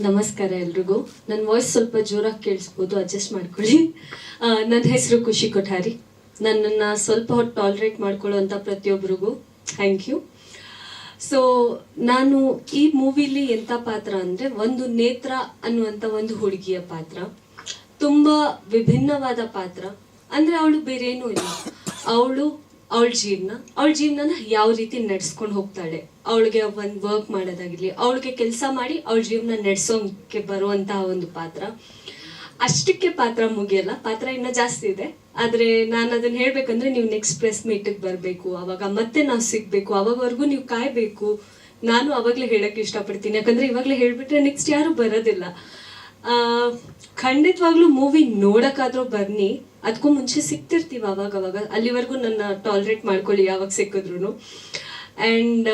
ನಮಸ್ಕಾರ ಎಲ್ರಿಗೂ. ನನ್ನ ವಾಯ್ಸ್ ಸ್ವಲ್ಪ ಜೋರಾಗಿ ಕೇಳಿಸ್ಬೋದು ಅಡ್ಜಸ್ಟ್ ಮಾಡ್ಕೊಳ್ಳಿ. ನನ್ನ ಹೆಸರು ಖುಷಿ ಕೊಠಾರಿ. ನನ್ನನ್ನು ಸ್ವಲ್ಪ ಹೊತ್ತು ಟಾಲ್ರೇಟ್ ಮಾಡ್ಕೊಳ್ಳುವಂಥ ಪ್ರತಿಯೊಬ್ಬರಿಗೂ ಥ್ಯಾಂಕ್ ಯು ಸೊ ನಾನು ಈ ಮೂವಿಲಿ ಎಂಥ ಪಾತ್ರ ಅಂದರೆ ಒಂದು ನೇತ್ರ ಅನ್ನುವಂಥ ಒಂದು ಹುಡುಗಿಯ ಪಾತ್ರ. ತುಂಬ ವಿಭಿನ್ನವಾದ ಪಾತ್ರ. ಅಂದರೆ ಅವಳು ಬೇರೇನೂ ಇಲ್ಲ. ಅವಳು ಅವಳ ಜೀವನ ಅವಳ ಜೀವನನ ಯಾವ ರೀತಿ ನಡೆಸ್ಕೊಂಡು ಹೋಗ್ತಾಳೆ? ಅವಳಿಗೆ ಒಂದು ವರ್ಕ್ ಮಾಡೋದಾಗಿರ್ಲಿ ಅವಳಿಗೆ ಕೆಲಸ ಮಾಡಿ ಅವಳ ಜೀವನ ನಡೆಸೋಕೆ ಬರುವಂತಹ ಒಂದು ಪಾತ್ರ. ಅಷ್ಟಕ್ಕೆ ಪಾತ್ರ ಮುಗಿಯಲ್ಲ ಪಾತ್ರ ಇನ್ನೂ ಜಾಸ್ತಿ ಇದೆ. ಆದರೆ ನಾನು ಅದನ್ನ ಹೇಳ್ಬೇಕಂದ್ರೆ ನೀವು ನೆಕ್ಸ್ಟ್ ಪ್ರೆಸ್ ಮೀಟಿಗೆ ಬರಬೇಕು ಅವಾಗ ಮತ್ತೆ ನಾವು ಸಿಗ್ಬೇಕು ಅವಾಗವರೆಗೂ ನೀವು ಕಾಯಬೇಕು. ನಾನು ಅವಾಗ್ಲೇ ಹೇಳಕ್ಕೆ ಇಷ್ಟಪಡ್ತೀನಿ ಯಾಕಂದ್ರೆ ಇವಾಗಲೇ ಹೇಳ್ಬಿಟ್ರೆ ನೆಕ್ಸ್ಟ್ ಯಾರು ಬರೋದಿಲ್ಲ. ಆ, ಖಂಡಿತವಾಗ್ಲೂ ಮೂವಿ ನೋಡಕ್ಕಾದ್ರೂ ಬನ್ನಿ. ಅದಕ್ಕೂ ಮುಂಚೆ ಸಿಗ್ತಿರ್ತೀವಿ ಅವಾಗ ಅವಾಗ. ಅಲ್ಲಿವರೆಗೂ ನನ್ನ ಟಾಲ್ರೇಟ್ ಮಾಡ್ಕೊಳ್ಳಿ ಯಾವಾಗ ಸಿಕ್ಕಿದ್ರು ಆ್ಯಂಡ್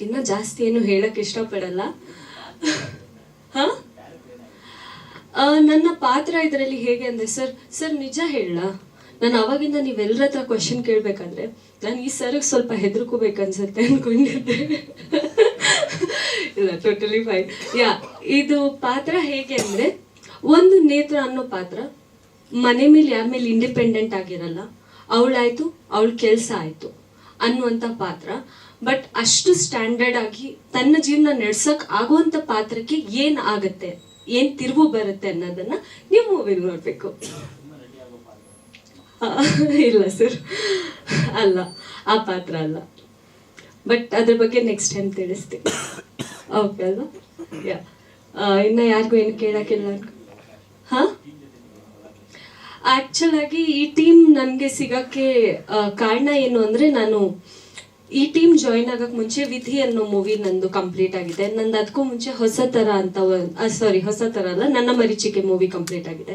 ಇನ್ನೂ ಜಾಸ್ತಿ ಏನು ಹೇಳಕ್ಕೆ ಇಷ್ಟಪಡಲ್ಲ. ಹಾಂ? ನನ್ನ ಪಾತ್ರ ಇದರಲ್ಲಿ ಹೇಗೆ ಅಂದ್ರೆ, ಸರ್ ಸರ್ ನಿಜ ಹೇಳ. ನಾನು ಅವಾಗಿಂದ ನೀವೆಲ್ಲರ ಹತ್ರ ಕ್ವಶನ್ ಕೇಳ್ಬೇಕಂದ್ರೆ, ನಾನು ಈ ಸರ್ಗೆ ಸ್ವಲ್ಪ ಹೆದರ್ಕೋಬೇಕನ್ಸುತ್ತೆ ಅನ್ಕೊಂಡಿದ್ದೆ. ಇಲ್ಲ ಟೋಟಲಿ ಫೈನ್ ಯಾ ಇದು ಪಾತ್ರ ಹೇಗೆ ಅಂದರೆ, ಒಂದು ನೇತ್ರ ಅನ್ನೋ ಪಾತ್ರ ಮನೆ ಮೇಲೆ, ಯಾರ ಮೇಲೆ ಇಂಡಿಪೆಂಡೆಂಟ್ ಆಗಿರಲ್ಲ, ಅವಳಾಯ್ತು, ಅವಳ ಕೆಲಸ ಆಯಿತು ಅನ್ನುವಂಥ ಪಾತ್ರ. ಬಟ್ ಅಷ್ಟು ಸ್ಟ್ಯಾಂಡರ್ಡ್ ಆಗಿ ತನ್ನ ಜೀವನ ನಡ್ಸಕ್ಕೆ ಆಗುವಂಥ ಪಾತ್ರಕ್ಕೆ ಏನು ಆಗುತ್ತೆ, ಏನು ತಿರುವು ಬರುತ್ತೆ ಅನ್ನೋದನ್ನ ನೀವು ಮೂವಿ ನೋಡ್ಬೇಕು. ಇಲ್ಲ ಸರ್ ಅಲ್ಲ, ಆ ಪಾತ್ರ ಅಲ್ಲ. ಬಟ್ ಅದ್ರ ಬಗ್ಗೆ ನೆಕ್ಸ್ಟ್ ಟೈಮ್ ತಿಳಿಸ್ತೀನಿ. ಓಕೆ ಅಲ್ವಾ? ಯಾ ಇನ್ನ ಯಾರಿಗೂ ಏನು ಕೇಳಕ್ಕಿಲ್ಲ ಹಾ ಆ್ಯಕ್ಚುಲಾಗಿ ಈ ಟೀಮ್ ನನಗೆ ಸಿಗೋಕ್ಕೆ ಕಾರಣ ಏನು ಅಂದರೆ ನಾನು ಈ ಟೀಮ್ ಜಾಯಿನ್ ಆಗೋಕ್ಕೆ ಮುಂಚೆ ವಿಧಿ ಅನ್ನೋ ಮೂವಿ ನಂದು ಕಂಪ್ಲೀಟ್ ಆಗಿದೆ. ನಂದು ಅದಕ್ಕೂ ಮುಂಚೆ ಹೊಸ ಥರ ಅಂತ ಸಾರಿ ಹೊಸ ಥರ ಅಲ್ಲ, ನನ್ನ ಮರೀಚಿಕೆ ಮೂವಿ ಕಂಪ್ಲೀಟ್ ಆಗಿದೆ.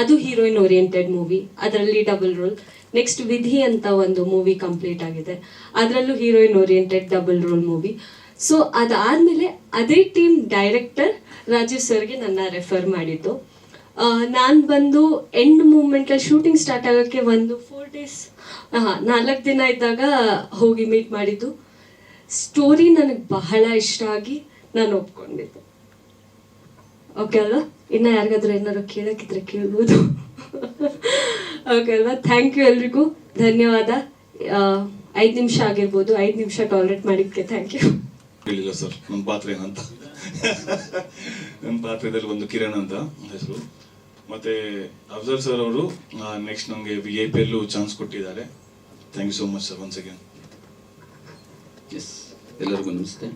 ಅದು ಹೀರೋಯಿನ್ ಓರಿಯೆಂಟೆಡ್ ಮೂವಿ ಅದರಲ್ಲಿ ಡಬಲ್ ರೋಲ್ ನೆಕ್ಸ್ಟ್ ವಿಧಿ ಅಂತ ಒಂದು ಮೂವಿ ಕಂಪ್ಲೀಟ್ ಆಗಿದೆ. ಅದರಲ್ಲೂ heroine oriented double role movie so ಅದಾದ್ಮೇಲೆ ಅದೇ ಟೀಮ್ ಡೈರೆಕ್ಟರ್ ರಾಜೀವ್ ಸರ್ಗೆ ನನ್ನ ರೆಫರ್ ಮಾಡಿದ್ದು. ನಾನು ಬಂದು ಎಂಡ್ ಮೂಮೆಂಟ್ ಶೂಟಿಂಗ್ ಸ್ಟಾರ್ಟ್ ಆಗೋಕ್ಕೆ ಒಂದು ಫೋರ್ ಡೇಸ್ ನಾಲ್ಕು ದಿನ ಇದ್ದಾಗ ಹೋಗಿ ಮೀಟ್ ಮಾಡಿದ್ದು. ಸ್ಟೋರಿ ನನಗೆ ಬಹಳ ಇಷ್ಟ ಆಗಿ ನಾನು ಒಪ್ಕೊಂಡಿದ್ದೆ. ಓಕೆ ಅಲ್ವಾ? ಇನ್ನ ಯಾರಿಗಾದ್ರೂ ಏನಾದ್ರು ಕೇಳಕ್ಕಿದ್ರೆ ಕೇಳ್ಬೋದು. ಓಕೆ ಅಲ್ವಾ? ಥ್ಯಾಂಕ್ ಯು ಎಲ್ರಿಗೂ. ಧನ್ಯವಾದ. ಐದು ನಿಮಿಷ ಆಗಿರ್ಬೋದು. ಐದು ನಿಮಿಷ ಟಾಲರೇಟ್ ಮಾಡಿದ್ದಕ್ಕೆ ಥ್ಯಾಂಕ್ ಯು ಹೇಳಿಲ್ಲ ಸರ್. ನಮ್ಮ ಪಾತ್ರ ಏನಂತ? ನಮ್ಮ ಪಾತ್ರದಲ್ಲಿ ಒಂದು ಕಿರಣ್ ಅಂತ ಹೆಸರು. ಮತ್ತೆ ಅಫ್ಜಲ್ ಸರ್ ಅವರು ನೆಕ್ಸ್ಟ್ ನಮಗೆ V I P L chance ಕೊಟ್ಟಿದ್ದಾರೆ. Thank you so much sir once again S ಎಲ್ಲರಿಗೂ ನಮಸ್ತೆ.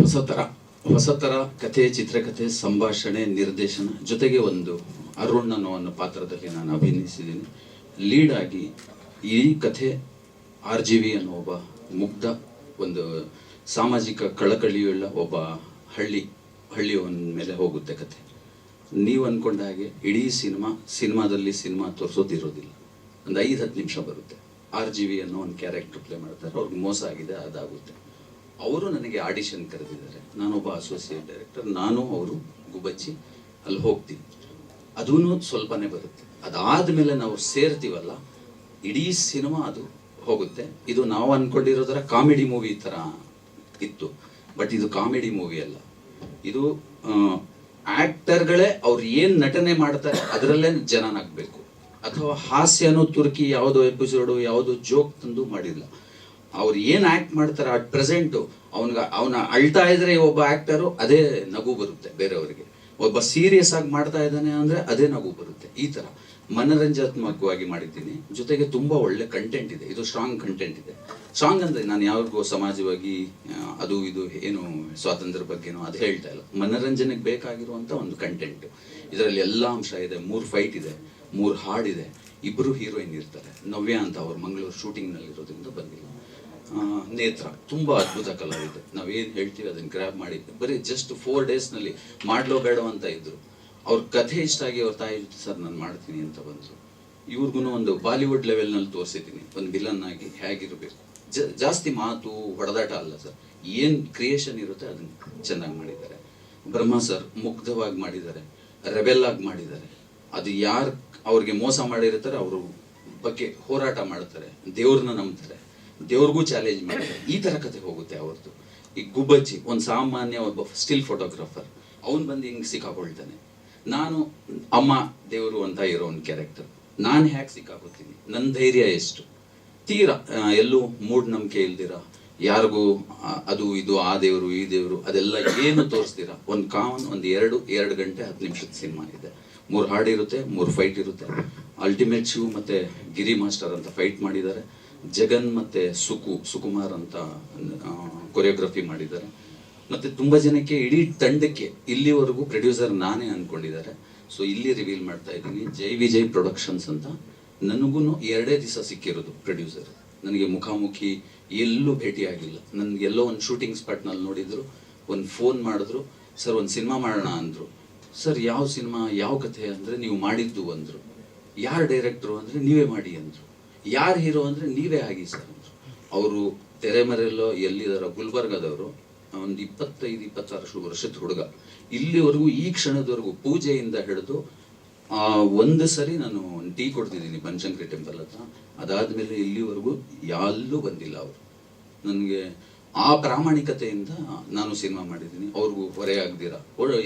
ಹೊಸ ಥರ ಹೊಸ ಥರ ಕಥೆ, ಚಿತ್ರಕಥೆ, ಸಂಭಾಷಣೆ, ನಿರ್ದೇಶನ ಜೊತೆಗೆ ಒಂದು ಅರುಣ್ ಅನ್ನೋ ಅನ್ನೋ ಪಾತ್ರದಲ್ಲಿ ನಾನು ಅಭಿನಯಿಸಿದ್ದೀನಿ. ಲೀಡ್ ಆಗಿ ಈ ಕಥೆ ಆರ್ ಜಿ ವಿ ಅನ್ನೋ ಒಬ್ಬ ಮುಗ್ಧ, ಒಂದು ಸಾಮಾಜಿಕ ಕಳಕಳಿಯುಳ್ಳ ಒಬ್ಬ ಹಳ್ಳಿ, ಹಳ್ಳಿಯವನ ಮೇಲೆ ಹೋಗುತ್ತೆ ಕಥೆ. ನೀವು ಅಂದ್ಕೊಂಡ ಹಾಗೆ ಇಡೀ ಸಿನಿಮಾ, ಸಿನಿಮಾದಲ್ಲಿ ಸಿನಿಮಾ ತೋರಿಸೋದಿರೋದಿಲ್ಲ. ಒಂದು ಐದು ಹತ್ತು ನಿಮಿಷ ಬರುತ್ತೆ. ಆರ್ ಜಿ ವಿ ಅನ್ನೋ ಒಂದು ಕ್ಯಾರೆಕ್ಟರ್ ಪ್ಲೇ ಮಾಡ್ತಾರೆ. ಅವ್ರಿಗೆ ಮೋಸ ಆಗಿದೆ, ಅದಾಗುತ್ತೆ. ಅವರು ನನಗೆ ಆಡಿಷನ್ ಕರೆದಿದ್ದಾರೆ. ನಾನೊಬ್ಬ ಅಸೋಸಿಯೇಟ್ ಡೈರೆಕ್ಟರ್ ನಾನು ಅವರು ಗುಬಚ್ಚಿ ಅಲ್ಲಿ ಹೋಗ್ತೀವಿ. ಅದೂ ಸ್ವಲ್ಪನೇ ಬರುತ್ತೆ. ಅದಾದ ಮೇಲೆ ನಾವು ಸೇರ್ತೀವಲ್ಲ, ಇಡೀ ಸಿನಿಮಾ ಅದು ಹೋಗುತ್ತೆ. ಇದು ನಾವು ಅನ್ಕೊಂಡಿರೋದರ ಕಾಮಿಡಿ ಮೂವಿ ಥರ ಇತ್ತು. ಬಟ್ ಇದು ಕಾಮಿಡಿ ಮೂವಿ ಅಲ್ಲ. ಇದು ಆಕ್ಟರ್ಗಳೇ ಅವ್ರು ಏನು ನಟನೆ ಮಾಡ್ತಾರೆ ಅದರಲ್ಲೇ ಜನನಾಗಬೇಕು. ನಗ್ಬೇಕು ಅಥವಾ ಹಾಸ್ಯನೋ ತುರ್ಕಿ ಯಾವುದೋ ಎಪಿಸೋಡು ಯಾವುದೋ ಜೋಕ್ ತಂದು ಮಾಡಿಲ್ಲ. ಅವ್ರು ಏನು ಆಕ್ಟ್ ಮಾಡ್ತಾರೆ ಅಟ್ ಪ್ರೆಸೆಂಟ್ ಅವನ್ಗ, ಅವನ ಅಳ್ತಾ ಇದ್ರೆ ಒಬ್ಬ ಆ್ಯಕ್ಟರು ಅದೇ ನಗು ಬರುತ್ತೆ ಬೇರೆಯವರಿಗೆ. ಒಬ್ಬ ಸೀರಿಯಸ್ ಆಗಿ ಮಾಡ್ತಾ ಇದ್ದಾನೆ ಅಂದ್ರೆ ಅದೇ ನಗು ಬರುತ್ತೆ. ಈ ತರ ಮನರಂಜನಾತ್ಮಕವಾಗಿ ಮಾಡಿದ್ದೀನಿ. ಜೊತೆಗೆ ತುಂಬ ಒಳ್ಳೆ ಕಂಟೆಂಟ್ ಇದೆ. ಇದು ಸ್ಟ್ರಾಂಗ್ ಕಂಟೆಂಟ್ ಇದೆ. ಸ್ಟ್ರಾಂಗ್ ಅಂದ್ರೆ ನಾನು ಯಾವ್ರಿಗೂ ಸಮಾಜವಾಗಿ ಅದು ಇದು ಏನು ಸ್ವಾತಂತ್ರ್ಯ ಬಗ್ಗೆನೋ ಅದು ಹೇಳ್ತಾ ಇಲ್ಲ. ಮನರಂಜನೆಗೆ ಬೇಕಾಗಿರುವಂಥ ಒಂದು ಕಂಟೆಂಟ್ ಇದರಲ್ಲಿ ಎಲ್ಲಾ ಅಂಶ ಇದೆ. ಮೂರು ಫೈಟ್ ಇದೆ. ಮೂರು ಹಾಡಿದೆ ಇಬ್ಬರು ಹೀರೋಯಿನ್ ಇರ್ತಾರೆ. ನವ್ಯ ಅಂತ ಅವರು ಮಂಗಳೂರು ಶೂಟಿಂಗ್ನಲ್ಲಿ ಇರೋದ್ರಿಂದ ಬಂದಿಲ್ಲ. ನೇತ್ರ. ತುಂಬ ಅದ್ಭುತ ಕಲಾವಿದೆ ನಾವೇನು ಹೇಳ್ತೀವಿ ಅದನ್ನು ಗ್ರ್ಯಾಬ್ ಮಾಡಿ. ಬರೀ ಜಸ್ಟ್ ಫೋರ್ ಡೇಸ್ನಲ್ಲಿ ಮಾಡ್ಲೋ ಬೇಡ ಅಂತ ಇದ್ರು. ಅವ್ರ ಕಥೆ ಇಷ್ಟ ಆಗಿ ಅವ್ರ ತಾಯಿ ಸರ್ ನಾನು ಮಾಡ್ತೀನಿ ಅಂತ ಬಂದರು. ಇವ್ರಿಗೂ ಒಂದು ಬಾಲಿವುಡ್ ಲೆವೆಲ್ನಲ್ಲಿ ತೋರಿಸಿದ್ದೀನಿ ಒಂದು ವಿಲನ್ ಆಗಿ ಹೇಗಿರಬೇಕು. ಜ- ಜಾಸ್ತಿ ಮಾತು ಹೊಡೆದಾಟ ಅಲ್ಲ ಸರ್. ಏನು ಕ್ರಿಯೇಷನ್ ಇರುತ್ತೆ ಅದನ್ನು ಚೆನ್ನಾಗಿ ಮಾಡಿದ್ದಾರೆ. ಬ್ರಹ್ಮ ಸರ್ ಮುಗ್ಧವಾಗಿ ಮಾಡಿದ್ದಾರೆ. ರೆಬೆಲ್ ಆಗಿ ಮಾಡಿದ್ದಾರೆ. ಅದು ಯಾರು ಅವ್ರಿಗೆ ಮೋಸ ಮಾಡಿರ್ತಾರೆ, ಅವ್ರ ಬಗ್ಗೆ ಹೋರಾಟ ಮಾಡ್ತಾರೆ. ದೇವ್ರನ್ನ ನಂಬ್ತಾರೆ. ದೇವ್ರಿಗೂ ಚಾಲೆಂಜ್ ಮಾಡಿದೆ. ಈ ತರ ಕತೆ ಹೋಗುತ್ತೆ ಅವ್ರದ್ದು ಈ ಗುಬ್ಬಚ್ಚಿ, ಒಂದು ಸಾಮಾನ್ಯ ಒಬ್ಬ ಸ್ಟಿಲ್ ಫೋಟೋಗ್ರಾಫರ್ ಅವನು ಬಂದು ಹಿಂಗೆ ಸಿಕ್ಕಾಕೊಳ್ತಾನೆ. ನಾನು ಅಮ್ಮ, ದೇವರು ಅಂತ ಇರೋ ಒಂದು ಕ್ಯಾರೆಕ್ಟರ್ ನಾನು ಹ್ಯಾಕ್ ಸಿಕ್ಕಾಕೋತೀನಿ. ನನ್ನ ಧೈರ್ಯ ಎಷ್ಟು? ತೀರಾ ಎಲ್ಲೂ ಮೂಢನಂಬಿಕೆ ಇಲ್ದಿರ, ಯಾರಿಗೂ ಅದು, ಇದು, ಆ ದೇವರು, ಈ ದೇವರು, ಅದೆಲ್ಲ ಏನು ತೋರಿಸ್ತೀರ ಒಂದು ಕಾಮನ್ ಒಂದು ಎರಡು ಎರಡು ಗಂಟೆ ಹತ್ತು ನಿಮಿಷದ ಸಿನಿಮಾ ಇದೆ. ಮೂರು ಹಾಡಿರುತ್ತೆ ಮೂರು ಫೈಟ್ ಇರುತ್ತೆ. ಅಲ್ಟಿಮೇಟ್ ಶಿವ್ ಮತ್ತೆ ಗಿರಿ ಮಾಸ್ಟರ್ ಅಂತ ಫೈಟ್ ಮಾಡಿದ್ದಾರೆ. ಜಗನ್ ಮತ್ತೆ ಸುಕು, ಸುಕುಮಾರ್ ಅಂತ ಕೊರಿಯೋಗ್ರಫಿ ಮಾಡಿದ್ದಾರೆ. ಮತ್ತೆ ತುಂಬಾ ಜನಕ್ಕೆ ಇಡೀ ತಂಡಕ್ಕೆ ಇಲ್ಲಿವರೆಗೂ ಪ್ರೊಡ್ಯೂಸರ್ ನಾನೇ ಅನ್ಕೊಂಡಿದ್ದಾರೆ. ಸೊ ಇಲ್ಲಿ ರಿವೀಲ್ ಮಾಡ್ತಾ ಇದ್ದೀನಿ ಜೈ ವಿಜಯ್ ಪ್ರೊಡಕ್ಷನ್ಸ್ ಅಂತ. ನನಗೂ ಎರಡೇ ದಿವಸ ಸಿಕ್ಕಿರೋದು ಪ್ರೊಡ್ಯೂಸರ್ ನನಗೆ ಮುಖಾಮುಖಿ ಎಲ್ಲೂ ಭೇಟಿ ಆಗಿಲ್ಲ ನನ್ಗೆ ಎಲ್ಲೋ ಒಂದು ಶೂಟಿಂಗ್ ಸ್ಪಾಟ್ನಲ್ಲಿ ನೋಡಿದ್ರು, ಒಂದು ಫೋನ್ ಮಾಡಿದ್ರು, ಸರ್, ಒಂದು ಸಿನಿಮಾ ಮಾಡೋಣ ಅಂದರು. ಸರ್, ಯಾವ ಸಿನಿಮಾ ಯಾವ ಕಥೆ? ಅಂದರೆ, ನೀವು ಮಾಡಿದ್ದು ಅಂದರು. ಯಾರು ಡೈರೆಕ್ಟ್ರು ಅಂದರೆ, ನೀವೇ ಮಾಡಿ ಅಂದ್ರು. ಯಾರು ಹೀರೋ ಅಂದರೆ ನೀವೇ ಆಗಿ ಸರ್. ಅವರು ತೆರೆಮರೆಲ್ಲೋ ಎಲ್ಲಿದಾರ ಗುಲ್ಬರ್ಗದವರು, ಒಂದು ಇಪ್ಪತ್ತೈದು, ಇಪ್ಪತ್ತಾರು ವರ್ಷದ ಹುಡುಗ. ಇಲ್ಲಿವರೆಗೂ ಈ ಕ್ಷಣದವರೆಗೂ ಪೂಜೆಯಿಂದ ಹಿಡಿದು ಒಂದು ಸರಿ ನಾನು ಟೀ ಕೊಡ್ತಿದ್ದೀನಿ ಬನಶಂಕರಿ ಟೆಂಪಲ್ ಹತ್ರ. ಅದಾದ್ಮೇಲೆ ಇಲ್ಲಿವರೆಗೂ ಎಲ್ಲೂ ಬಂದಿಲ್ಲ ಅವರು. ನನಗೆ ಆ ಪ್ರಾಮಾಣಿಕತೆಯಿಂದ ನಾನು ಸಿನಿಮಾ ಮಾಡಿದ್ದೀನಿ. ಅವ್ರಿಗೂ ಹೊರೆ ಆಗ್ದಿರ.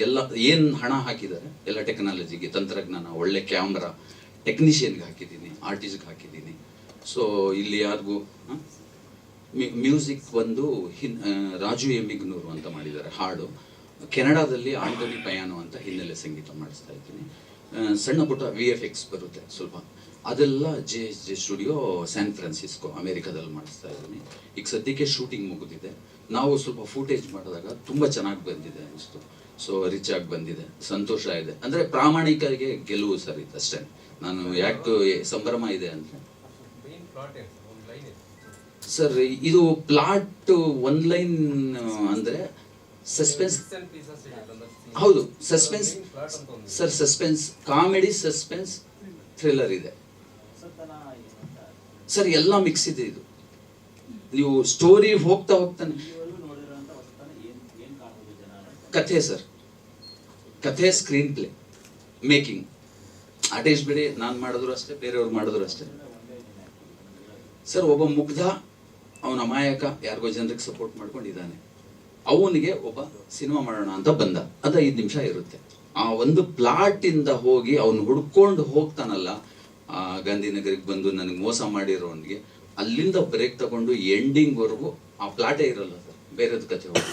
ಎಲ್ಲ, ಏನು ಹಣ ಹಾಕಿದ್ದಾರೆ? ಎಲ್ಲ ಟೆಕ್ನಾಲಜಿಗೆ ತಂತ್ರಜ್ಞಾನ, ಒಳ್ಳೆ ಕ್ಯಾಮ್ರಾ ಟೆಕ್ನಿಷಿಯನ್ಗೆ ಹಾಕಿದ್ದೀನಿ ಆರ್ಟಿಸ್ಟ್ಗೆ ಹಾಕಿದ್ದೀನಿ. ಸೊ ಇಲ್ಲಿ ಯಾರಿಗೂ ಮ್ಯೂಸಿಕ್ ಒಂದು ಹಿನ್ ರಾಜು ಎಮ್ಮಿಗ್ನೂರು ಅಂತ ಮಾಡಿದ್ದಾರೆ, ಹಾಡು. ಕೆನಡಾದಲ್ಲಿ ಆಂಟೋನಿ ಪಯಾನೋ ಅಂತ ಹಿನ್ನೆಲೆ ಸಂಗೀತ ಮಾಡಿಸ್ತಾ ಇದ್ದೀನಿ. ಸಣ್ಣ ಪುಟ್ಟ ವಿ ಎಫ್ ಎಕ್ಸ್ ಬರುತ್ತೆ, ಸ್ವಲ್ಪ. ಅದೆಲ್ಲ J S J studio San Francisco, ಅಮೇರಿಕಾದಲ್ಲಿ ಮಾಡಿಸ್ತಾ ಇದ್ದೀನಿ. ಈಗ ಸದ್ಯಕ್ಕೆ ಶೂಟಿಂಗ್ ಮುಗಿದಿದೆ. ನಾವು ಸ್ವಲ್ಪ ಫೂಟೇಜ್ ಮಾಡಿದಾಗ ತುಂಬ ಚೆನ್ನಾಗಿ ಬಂದಿದೆ ಅನಿಸ್ತು. ಸೊ ರಿಚ್ ಆಗಿ ಬಂದಿದೆ, ಸಂತೋಷ ಇದೆ ಅಂದರೆ ಪ್ರಾಮಾಣಿಕರಿಗೆ ಗೆಲುವು ಸರಿ ಅಷ್ಟೇ. ನಾನು ಯಾಕೆ ಸಂಭ್ರಮ ಇದೆ ಅಂತ? ಸರ್ ಇದು ಪ್ಲಾಟ್ ಒನ್ ಲೈನ್ ಅಂದ್ರೆ ಸಸ್ಪೆನ್ಸ್ ಹೌದು suspense sir suspense comedy suspense thriller ಇದೆ. ಸರ್ ಎಲ್ಲ ಮಿಕ್ಸ್ ಇದೆ ಇದು. ನೀವು ಸ್ಟೋರಿ ಹೋಗ್ತಾ ಹೋಗ್ತಾನೆ. ಕಥೆ ಸರ್ ಕಥೆ ಸ್ಕ್ರೀನ್ ಪ್ಲೇ ಮೇಕಿಂಗ್ ಆರ್ಟಿಸ್ಟ್ ಬಿಡಿ, ನಾನು ಮಾಡಿದ್ರು ಅಷ್ಟೇ, ಬೇರೆಯವ್ರು ಮಾಡಿದ್ರು ಅಷ್ಟೇ. ಸರ್, ಒಬ್ಬ ಮುಗ್ಧ, ಅವನ ಅಮಾಯಕ, ಯಾರಿಗೋ ಜನರಿಗೆ ಸಪೋರ್ಟ್ ಮಾಡ್ಕೊಂಡಿದ್ದಾನೆ. ಅವನಿಗೆ ಒಬ್ಬ ಸಿನಿಮಾ ಮಾಡೋಣ ಅಂತ ಬಂದ. ಅದು ಐದು ನಿಮಿಷ ಇರುತ್ತೆ. ಆ ಒಂದು ಪ್ಲಾಟ್ ಇಂದ ಹೋಗಿ ಅವನು ಹುಡ್ಕೊಂಡು ಹೋಗ್ತಾನಲ್ಲ, ಆ ಗಾಂಧಿನಗರಿಗೆ ಬಂದು ನನಗೆ ಮೋಸ ಮಾಡಿರೋನಿಗೆ ಅಲ್ಲಿಂದ ಬ್ರೇಕ್ ತಗೊಂಡು ಎಂಡಿಂಗ್ ವರೆಗೂ ಆ ಪ್ಲಾಟೇ ಇರಲ್ಲ ಸರ್, ಬೇರೆದ್ ಕಥೆ ಹೋಗಿ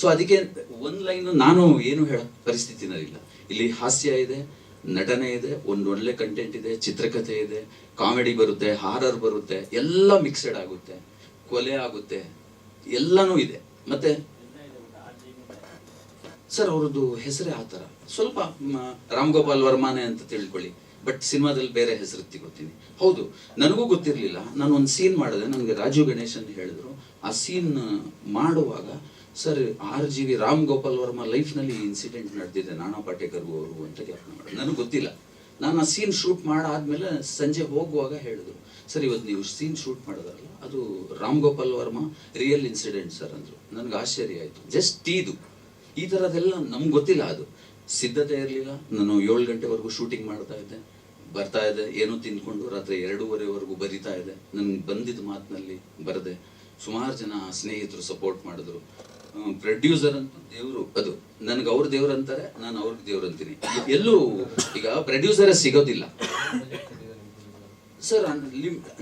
ಸೊ ಅದಕ್ಕೆ ಒಂದು ಲೈನ್ ನಾನು ಏನು ಹೇಳ, ಪರಿಸ್ಥಿತಿನಲ್ಲಿಲ್ಲ. ಇಲ್ಲಿ ಹಾಸ್ಯ ಇದೆ ನಟನೆ ಇದೆ ಒಂದೊಳ್ಳೆ ಕಂಟೆಂಟ್ ಇದೆ, ಚಿತ್ರಕಥೆ ಇದೆ ಕಾಮಿಡಿ ಬರುತ್ತೆ ಹಾರರ್ ಬರುತ್ತೆ, ಎಲ್ಲ ಮಿಕ್ಸೆಡ್ ಆಗುತ್ತೆ, ಕೊಲೆ ಆಗುತ್ತೆ, ಎಲ್ಲನೂ ಇದೆ. ಮತ್ತೆ ಸರ್, ಅವ್ರದ್ದು ಹೆಸರೇ ಆ ಥರ. ಸ್ವಲ್ಪ ರಾಮ್ ಗೋಪಾಲ್ ವರ್ಮಾನೆ ಅಂತ ತಿಳ್ಕೊಳ್ಳಿ ಬಟ್ ಸಿನಿಮಾದಲ್ಲಿ ಬೇರೆ ಹೆಸರು ತಿಗೋತೀನಿ ಹೌದು, ನನಗೂ ಗೊತ್ತಿರಲಿಲ್ಲ. ನಾನು ಒಂದು ಸೀನ್ ಮಾಡಿದೆ, ನನಗೆ ರಾಜು ಗಣೇಶನ್ ಹೇಳಿದ್ರು. ಆ ಸೀನ್ ಮಾಡುವಾಗ sir R G V Ram Gopal Varma ಲೈಫ್ನಲ್ಲಿ ನಲ್ಲಿ ಇನ್ಸಿಡೆಂಟ್ ನಡೆದಿದೆ. ನಾನಾ ಪಾಟೇಕರ್ಗೂ ಅವರು ಅಂತ ಜ್ಞಾಪನ ಮಾಡಿದ್ರು ನನಗೆ ಗೊತ್ತಿಲ್ಲ. ನಾನು ಆ ಸೀನ್ ಶೂಟ್ ಮಾಡಾದ್ಮೇಲೆ ಸಂಜೆ ಹೋಗುವಾಗ ಹೇಳಿದ್ರು. ಸರ್, ಇವತ್ತು ನೀವು ಸೀನ್ ಶೂಟ್ ಮಾಡಿದ್ರಲ್ಲ, ಅದು Ram Gopal Varma real incident sir ಅಂದ್ರು. ನನಗೆ ಆಶ್ಚರ್ಯ ಆಯಿತು. ಜಸ್ಟ್ ಇದು. ಈ ಥರದ್ದೆಲ್ಲ ನಮ್ಗೆ ಗೊತ್ತಿಲ್ಲ ಅದು. ಸಿದ್ಧತೆ ಇರಲಿಲ್ಲ. ನಾನು ಏಳು ಗಂಟೆವರೆಗೂ ಶೂಟಿಂಗ್ ಮಾಡ್ತಾ ಇದ್ದೆ. ಬರ್ತಾ ಇದೆ ಏನೋ ತಿಂದ್ಕೊಂಡು ರಾತ್ರಿ ಎರಡೂವರೆವರೆಗೂ ಬರಿತಾ ಇದೆ ನನಗೆ ಬಂದಿದ್ದ ಮಾತಿನಲ್ಲಿ ಬರದೆ. ಸುಮಾರು ಜನ ಸ್ನೇಹಿತರು ಸಪೋರ್ಟ್ ಮಾಡಿದ್ರು. ಪ್ರೊಡ್ಯೂಸರ್ ಅಂತ ದೇವರು. ಅದು, ನನಗೆ ಅವ್ರ ದೇವ್ರು ಅಂತಾರೆ, ನಾನು ಅವ್ರಿಗೆ ದೇವ್ರು ಅಂತೀನಿ. ಎಲ್ಲೂ ಈಗ ಪ್ರೊಡ್ಯೂಸರೇ ಸಿಗೋದಿಲ್ಲ. ಸರ್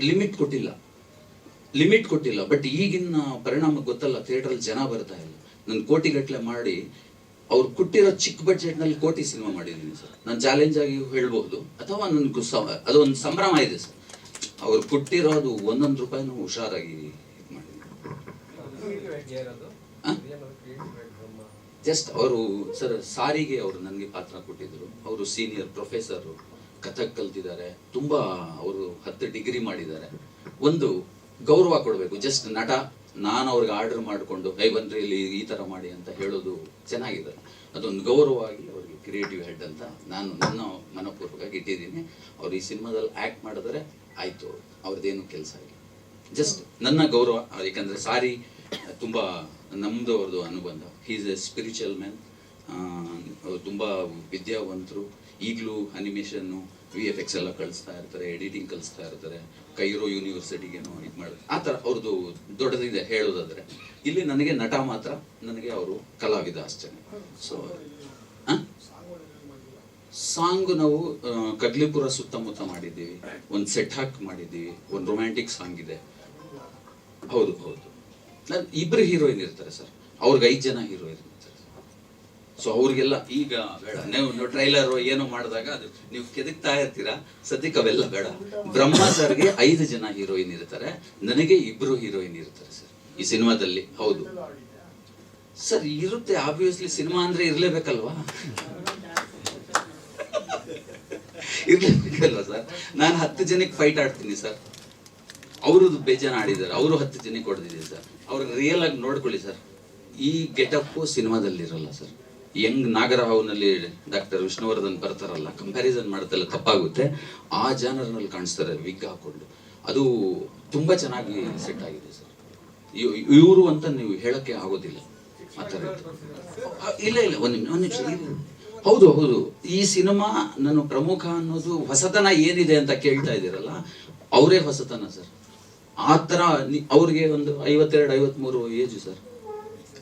ಲಿಮಿಟ್ ಕೊಟ್ಟಿಲ್ಲ. ಲಿಮಿಟ್ ಕೊಟ್ಟಿಲ್ಲ. ಬಟ್ ಈಗಿನ ಪರಿಣಾಮ ಗೊತ್ತಲ್ಲ ಥಿಯೇಟ್ರಲ್ಲಿ ಜನ ಬರ್ತಾ ಇಲ್ಲ. ನಾನು ಕೋಟಿಗಟ್ಟಲೆ ಮಾಡಿ, ಅವ್ರು ಕೊಟ್ಟಿರೋ ಚಿಕ್ಕ ಬಜೆಟ್ನಲ್ಲಿ ಕೋಟಿ ಸಿನಿಮಾ ಮಾಡಿದ್ದೀನಿ ಸರ್ ನಾನು ಚಾಲೆಂಜ್ ಆಗಿ ಹೇಳ್ಬಹುದು. ಅಥವಾ ನನ್ಗೆ ಅದೊಂದು ಸಂಭ್ರಮ ಇದೆ ಸರ್ ಅವ್ರು ಕೊಟ್ಟಿರೋದು ಒಂದೊಂದು ರೂಪಾಯಿನೂ ಹುಷಾರಾಗಿ ಇದು ಮಾಡಿದ್ದೀನಿ? ಜಸ್ಟ್ ಅವರು ಸರ್ ಸಾರಿಗೆ ಅವರು ನನಗೆ ಪಾತ್ರ ಕೊಟ್ಟಿದ್ರು ಅವರು ಸೀನಿಯರ್ ಪ್ರೊಫೆಸರ್ ಕಥಕ್ ಕಲ್ತಿದ್ದಾರೆ. ತುಂಬಾ ಅವರು ಹತ್ತು ಡಿಗ್ರಿ ಮಾಡಿದ್ದಾರೆ. ಒಂದು ಗೌರವ ಕೊಡಬೇಕು ಜಸ್ಟ್ ನಟ, ನಾನು ಅವ್ರಿಗೆ ಆರ್ಡರ್ ಮಾಡಿಕೊಂಡು, ಹೈ, ಬಂದ್ರೆ ಇಲ್ಲಿ ಈ ತರ ಮಾಡಿ ಅಂತ ಹೇಳೋದು ಚೆನ್ನಾಗಿದೆ. ಅದೊಂದು ಗೌರವವಾಗಿ ಅವ್ರಿಗೆ ಕ್ರಿಯೇಟಿವ್ ಹೆಡ್ ಅಂತ ನಾನು ನನ್ನ ಮನಪೂರ್ವಕವಾಗಿ ಇಟ್ಟಿದ್ದೀನಿ. ಅವ್ರು ಈ ಸಿನಿಮಾದಲ್ಲಿ ಆಕ್ಟ್ ಮಾಡಿದ್ರೆ ಆಯ್ತು. ಅವ್ರದ್ದೇನು ಕೆಲಸ ಆಗಿ ಜಸ್ಟ್ ನನ್ನ ಗೌರವ, ಯಾಕಂದ್ರೆ ಸಾರಿ ತುಂಬಾ ನಮ್ಮದು ಅವ್ರದ್ದು ಅನುಬಂಧ ಹೀಸ್ ಎ ಸ್ಪಿರಿಚುವಲ್ ಮ್ಯಾನ್ ಅವರು ತುಂಬ ವಿದ್ಯಾವಂತರು. ಈಗಲೂ ಅನಿಮೇಷನ್ನು ವಿ ಎಫ್ ಎಕ್ಸ್ ಎಲ್ಲ ಕಳಿಸ್ತಾ ಇರ್ತಾರೆ ಎಡಿಟಿಂಗ್ ಕಲಿಸ್ತಾ ಇರ್ತಾರೆ. ಕೈರೋ ಯೂನಿವರ್ಸಿಟಿಗೇನೋ ಇದು ಮಾಡಿ ಆ ಥರ ಅವ್ರದ್ದು ದೊಡ್ಡದಿದೆ ಹೇಳೋದಾದರೆ. ಇಲ್ಲಿ ನನಗೆ ನಟ ಮಾತ್ರ, ನನಗೆ ಅವರು ಕಲಾವಿದ ಅಷ್ಟೇ. ಸೊ ಸಾಂಗ್ ನಾವು ಕಗ್ಲಿಪುರ ಸುತ್ತಮುತ್ತ ಮಾಡಿದ್ದೀವಿ. ಒಂದು ಸೆಟ್ ಹಾಕ್ ಮಾಡಿದ್ದೀವಿ. ಒಂದು ರೊಮ್ಯಾಂಟಿಕ್ ಸಾಂಗ್ ಇದೆ. ಹೌದು ಹೌದು. ನನ್ ಇಬ್ರು ಹೀರೋಯಿನ್ ಇರ್ತಾರೆ ಸರ್ ಅವ್ರಿಗೆ ಐದು ಜನ ಹೀರೋಯಿನ್ ಇರ್ತಾರೆ. ಸೊ ಅವ್ರಿಗೆಲ್ಲ ಈಗ ಬೇಡ. ನೀವು ಟ್ರೈಲರ್ ಏನೋ ಮಾಡಿದಾಗ ಅದು ನೀವು ಕೆದಕ್ತಾ ಇರ್ತೀರಾ? ಸದ್ಯಕ್ಕೆ ಅವೆಲ್ಲ ಬೇಡ. ಬ್ರಹ್ಮ ಸರ್ಗೆ ಐದು ಜನ ಹೀರೋಯಿನ್ ಇರ್ತಾರೆ. ನನಗೆ ಇಬ್ರು ಹೀರೋಯಿನ್ ಇರ್ತಾರೆ ಸರ್ ಈ ಸಿನಿಮಾದಲ್ಲಿ. ಹೌದು. ಸರ್ ಇರುತ್ತೆ. ಆಬ್ವಿಯಸ್ಲಿ ಸಿನಿಮಾ ಅಂದ್ರೆ ಇರ್ಲೇಬೇಕಲ್ವಾ? ಇರ್ಲೇಬೇಕಲ್ವಾ ಸರ್ ನಾನು ಹತ್ತು ಜನಕ್ಕೆ ಫೈಟ್ ಆಡ್ತೀನಿ ಸರ್ ಅವ್ರದ್ದು ಬೇಜಾನ ಆಡಿದ್ದಾರೆ ಅವರು ಹತ್ತು ಜನಕ್ಕೆ ಹೊಡೆದಿದ್ದೀನಿ ಸರ್. ಅವ್ರಿಗೆ ರಿಯಲ್ ಆಗಿ ನೋಡ್ಕೊಳ್ಳಿ ಸರ್. ಈ ಗೆಟಪ್ ಸಿನಿಮಾದಲ್ಲಿರಲ್ಲ ಸರ್. ಯಂಗ್ ನಾಗರಹಾವ್ನಲ್ಲಿ ಡಾಕ್ಟರ್ ವಿಷ್ಣುವರ್ಧನ್ ಬರ್ತಾರಲ್ಲ ಕಂಪ್ಯಾರಿಸನ್ ಮಾಡ್ತಲ್ಲ ತಪ್ಪಾಗುತ್ತೆ. ಆ ಜಾನರ್ನಲ್ಲಿ ಕಾಣಿಸ್ತಾರೆ ವಿಗ್ ಹಾಕೊಂಡು. ಅದು ತುಂಬ ಚೆನ್ನಾಗಿ ಸೆಟ್ ಆಗಿದೆ ಸರ್. ಇವರು ಅಂತ ನೀವು ಹೇಳಕ್ಕೆ ಆಗೋದಿಲ್ಲ. ಆ ಥರ ಇಲ್ಲ ಇಲ್ಲ, ಒಂದು ನಿಮಿಷ ಒಂದು ನಿಮಿಷ ಹೌದು ಹೌದು. ಈ ಸಿನಿಮಾ ನಾನು ಪ್ರಮುಖ ಅನ್ನೋದು ಹೊಸತನ ಏನಿದೆ ಅಂತ ಕೇಳ್ತಾ ಇದ್ದೀರಲ್ಲ, ಅವರೇ ಹೊಸತನ ಸರ್. ಆ ಥರ ಅವ್ರಿಗೆ ಒಂದು ಐವತ್ತೆರಡು, ಐವತ್ಮೂರು ಏಜ್ ಸರ್.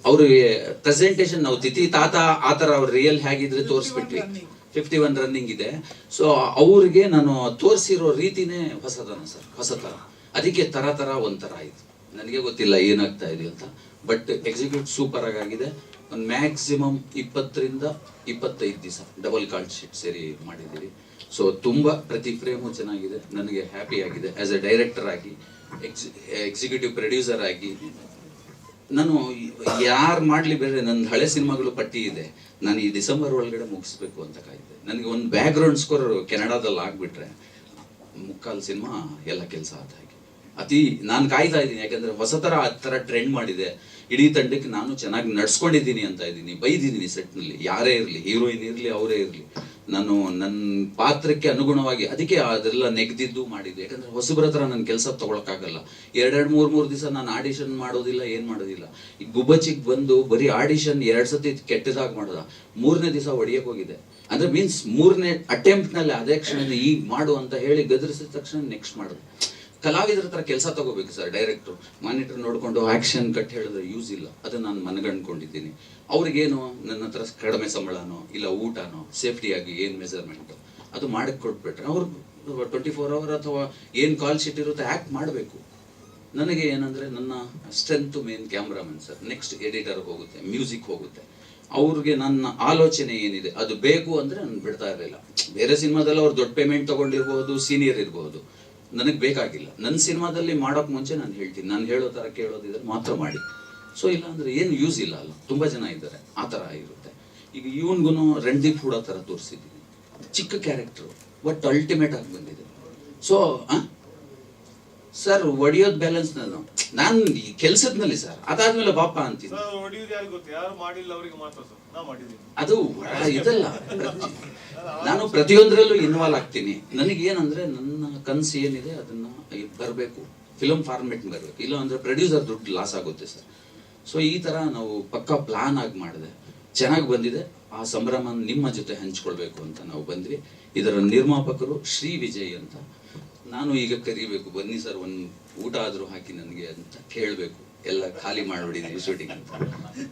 ಅವ್ರಿಗೆ ಪ್ರೆಸೆಂಟೇಷನ್ ನಾವು ತಿಥಿ ತಾತ ಆ ಥರ ಅವ್ರು ರಿಯಲ್ ಹೇಗಿದ್ರೆ ತೋರಿಸ್ಬಿಟ್ವಿ. ಫಿಫ್ಟಿ ಒನ್ ರನ್ನಿಂಗ್ ಇದೆ. ಸೊ ಅವ್ರಿಗೆ ನಾನು ತೋರಿಸಿರೋ ರೀತಿನೇ ಹೊಸತನ ಸರ್ ಹೊಸತರ ಅದಕ್ಕೆ ತರ ತರ ಒಂಥರ ಆಯ್ತು. ನನಗೆ ಗೊತ್ತಿಲ್ಲ ಏನಾಗ್ತಾ ಇದೆ ಅಂತ. ಬಟ್ ಎಕ್ಸಿಕ್ಯೂಟ್ ಸೂಪರ್ ಆಗಿದೆ ಒಂದು ಮ್ಯಾಕ್ಸಿಮಮ್ ಇಪ್ಪತ್ತರಿಂದ ಇಪ್ಪತ್ತೈದು ದಿವಸ ಡಬಲ್ ಕಾರ್ಡ್ ಶೀಟ್ ಸೇರಿ ಮಾಡಿದ್ದೀರಿ ಸೊ ತುಂಬ ಪ್ರತಿ ಫ್ರೇಮು ಚೆನ್ನಾಗಿದೆ. ನನಗೆ ಹ್ಯಾಪಿ ಆಗಿದೆ. ಆಸ್ ಎ ಡೈರೆಕ್ಟರ್ ಆಗಿ ಎಕ್ಸಿಕ್ಯೂಟಿವ್ ಪ್ರೊಡ್ಯೂಸರ್ ಆಗಿ, ನಾನು ಯಾರು ಮಾಡಲಿ ಬೇರೆ ನನ್ನ ಹಳೆ ಸಿನಿಮಾಗಳು ಪಟ್ಟಿ ಇದೆ. ನಾನು ಈ ಡಿಸೆಂಬರ್ ಒಳಗಡೆ ಮುಗಿಸ್ಬೇಕು ಅಂತ ಕಾಯ್ದೆ. ನನಗೆ ಒಂದು ಬ್ಯಾಕ್ ಗ್ರೌಂಡ್ ಸ್ಕೋರ್ ಕೆನಡಾದಲ್ಲಿ ಆಗಿಬಿಟ್ರೆ, ಮುಕ್ಕಾಲು ಸಿನಿಮಾ ಎಲ್ಲ ಕೆಲಸ ಆದ ಹಾಗೆ. ಅತಿ, ನಾನು ಕಾಯ್ತಾ ಇದ್ದೀನಿ, ಯಾಕಂದ್ರೆ ಹೊಸ ಥರ ಆ ಥರ ಟ್ರೆಂಡ್ ಮಾಡಿದೆ. ಇಡೀ ತಂಡಕ್ಕೆ ನಾನು ಚೆನ್ನಾಗಿ ನಡ್ಸ್ಕೊಂಡಿದ್ದೀನಿ ಅಂತ ಇದ್ದೀನಿ. ಬೈದಿದ್ದೀನಿ ಸೆಟ್ನಲ್ಲಿ ಯಾರೇ ಇರಲಿ, ಹೀರೋಯಿನ್ ಇರಲಿ, ಅವರೇ ಇರಲಿ. ನಾನು ನನ್ನ ಪಾತ್ರಕ್ಕೆ ಅನುಗುಣವಾಗಿ ಅದಕ್ಕೆ ಅದೆಲ್ಲ ನೆಗೆದಿದ್ದು ಮಾಡಿದ್ದು. ಯಾಕಂದ್ರೆ ಹೊಸಬ್ರ ಹತ್ರ ನನ್ನ ಕೆಲಸ ತಗೊಳಕ್ಕಾಗಲ್ಲ. ಎರಡೆರಡು ಮೂರು ಮೂರು ದಿವಸ ನಾನು ಆಡಿಷನ್ ಮಾಡೋದಿಲ್ಲ, ಏನ್ ಮಾಡೋದಿಲ್ಲ. ಈ ಗುಬ್ಬಚ್ಚಿಗೆ ಬಂದು ಬರೀ ಆಡಿಷನ್ ಎರಡ್ ಸತಿ ಕೆಟ್ಟದಾಗ ಮಾಡ್ದ. ಮೂರನೇ ದಿವಸ ಹೊಡಿಯಕ್ ಹೋಗಿದೆ ಅಂದ್ರೆ ಮೀನ್ಸ್ ಮೂರನೇ ಅಟೆಂಪ್ಟ್ನಲ್ಲಿ ಅದೇ ಕ್ಷಣ ಈಗ ಮಾಡು ಅಂತ ಹೇಳಿ ಗದರಿಸಿದ ತಕ್ಷಣ ನೆಕ್ಸ್ಟ್ ಮಾಡೋದು. ಕಲಾವಿದರ ಹತ್ರ ಕೆಲಸ ತಗೋಬೇಕು ಸರ್ ಡೈರೆಕ್ಟ್ರು ಮಾನಿಟರ್ ನೋಡಿಕೊಂಡು ಆಕ್ಷನ್ ಕಟ್ ಹೇಳಿದ್ರೆ ಯೂಸ್ ಇಲ್ಲ. ಅದು ನಾನು ಮನಗಂಡ್ಕೊಂಡಿದ್ದೀನಿ. ಅವ್ರಿಗೇನು ನನ್ನ ಹತ್ರ ಕಡಿಮೆ ಸಂಬಳನೋ, ಇಲ್ಲ ಊಟನೋ ಸೇಫ್ಟಿಯಾಗಿ ಏನು ಮೆಜರ್ಮೆಂಟ್ ಅದು ಮಾಡಕ್ ಕೊಟ್ಬಿಟ್ರೆ ಅವ್ರು ಟ್ವೆಂಟಿ ಫೋರ್ ಅವರ್ ಅಥವಾ ಏನು ಕಾಲ್ ಶೀಟ್ ಇರುತ್ತೆ ಆ್ಯಕ್ಟ್ ಮಾಡಬೇಕು. ನನಗೆ ಏನಂದ್ರೆ ನನ್ನ strength main cameraman sir. Next editor ಹೋಗುತ್ತೆ ಮ್ಯೂಸಿಕ್ ಹೋಗುತ್ತೆ. ಅವ್ರಿಗೆ ನನ್ನ ಆಲೋಚನೆ ಏನಿದೆ, ಅದು ಬೇಕು ಅಂದ್ರೆ ನಾನು ಬಿಡ್ತಾ ಇರಲಿಲ್ಲ. ಬೇರೆ ಸಿನಿಮಾದಲ್ಲಿ ಅವ್ರು ದೊಡ್ಡ ಪೇಮೆಂಟ್ ತಗೊಂಡಿರ್ಬೋದು ಸೀನಿಯರ್ ಇರ್ಬೋದು. ನನಗೆ ಬೇಕಾಗಿಲ್ಲ. ನನ್ನ ಸಿನಿಮಾದಲ್ಲಿ ಮಾಡೋಕೆ ಮುಂಚೆ ನಾನು ಹೇಳ್ತೀನಿ. ನಾನು ಹೇಳೋ ಥರ ಕೇಳೋದಿದ್ರೆ ಮಾತ್ರ ಮಾಡಿ. ಸೊ ಇಲ್ಲ ಅಂದ್ರೆ ಏನು ಯೂಸ್ ಇಲ್ಲ ಅಲ್ಲ. ತುಂಬಾ ಜನ ಇದ್ದಾರೆ. ಆ ತರ ಇರುತ್ತೆ. ಈಗ ಇವನ್ಗೂ ರಣದೀಪ್ ಹೂಡ ಥರ ತೋರಿಸಿದ್ದೀನಿ ಚಿಕ್ಕ ಕ್ಯಾರೆಕ್ಟ್ರು ಬಟ್ ಅಲ್ಟಿಮೇಟ್ ಆಗಿ ಬಂದಿದೆ. ಸೊ ಸರ್ ಒಡಿಯೋದ್ ಬ್ಯಾಲೆನ್ಸ್ ನಾನು. ನಾನು ಕೆಲ್ಸದ್ನಲ್ಲಿ ಸರ್ ಅದಾದ್ಮೇಲೆ ಬಾಪ ಅಂತೀನಿ. ಅದು ಇದಲ್ಲ. ನಾನು ಪ್ರತಿಯೊಂದರಲ್ಲೂ ಇನ್ವಾಲ್ವ್ ಆಗ್ತೀನಿ. ನನಗೆ ಏನಂದ್ರೆ ನನ್ನ ಕನಸು ಏನಿದೆ ಅದನ್ನ ಬರಬೇಕು. ಫಿಲಮ್ ಫಾರ್ಮೆಟ್ ಬರಬೇಕು. ಇಲ್ಲ ಅಂದ್ರೆ ಪ್ರೊಡ್ಯೂಸರ್ ದುಡ್ಡು ಲಾಸ್ ಆಗುತ್ತೆ ಸರ್. ಸೊ ಈ ತರ ನಾವು ಪಕ್ಕಾ ಪ್ಲಾನ್ ಆಗಿ ಮಾಡಿದೆ. ಚೆನ್ನಾಗಿ ಬಂದಿದೆ. ಆ ಸಂಭ್ರಮ ನಿಮ್ಮ ಜೊತೆ ಹಂಚ್ಕೊಳ್ಬೇಕು ಅಂತ ನಾವು ಬಂದ್ವಿ. ಇದರ ನಿರ್ಮಾಪಕರು ಶ್ರೀ ವಿಜಯ್ ಅಂತ. ನಾನು ಈಗ ಕರಿಬೇಕು. ಬನ್ನಿ ಸರ್, ಒಂದು ಊಟ ಆದ್ರೂ ಹಾಕಿ ನನಗೆ ಅಂತ ಕೇಳಬೇಕು. ಎಲ್ಲ ಖಾಲಿ ಮಾಡ್ಬಿಟ್ಟಿದ್ದೀವಿ ಶೂಟಿಂಗ್ ಅಂತ.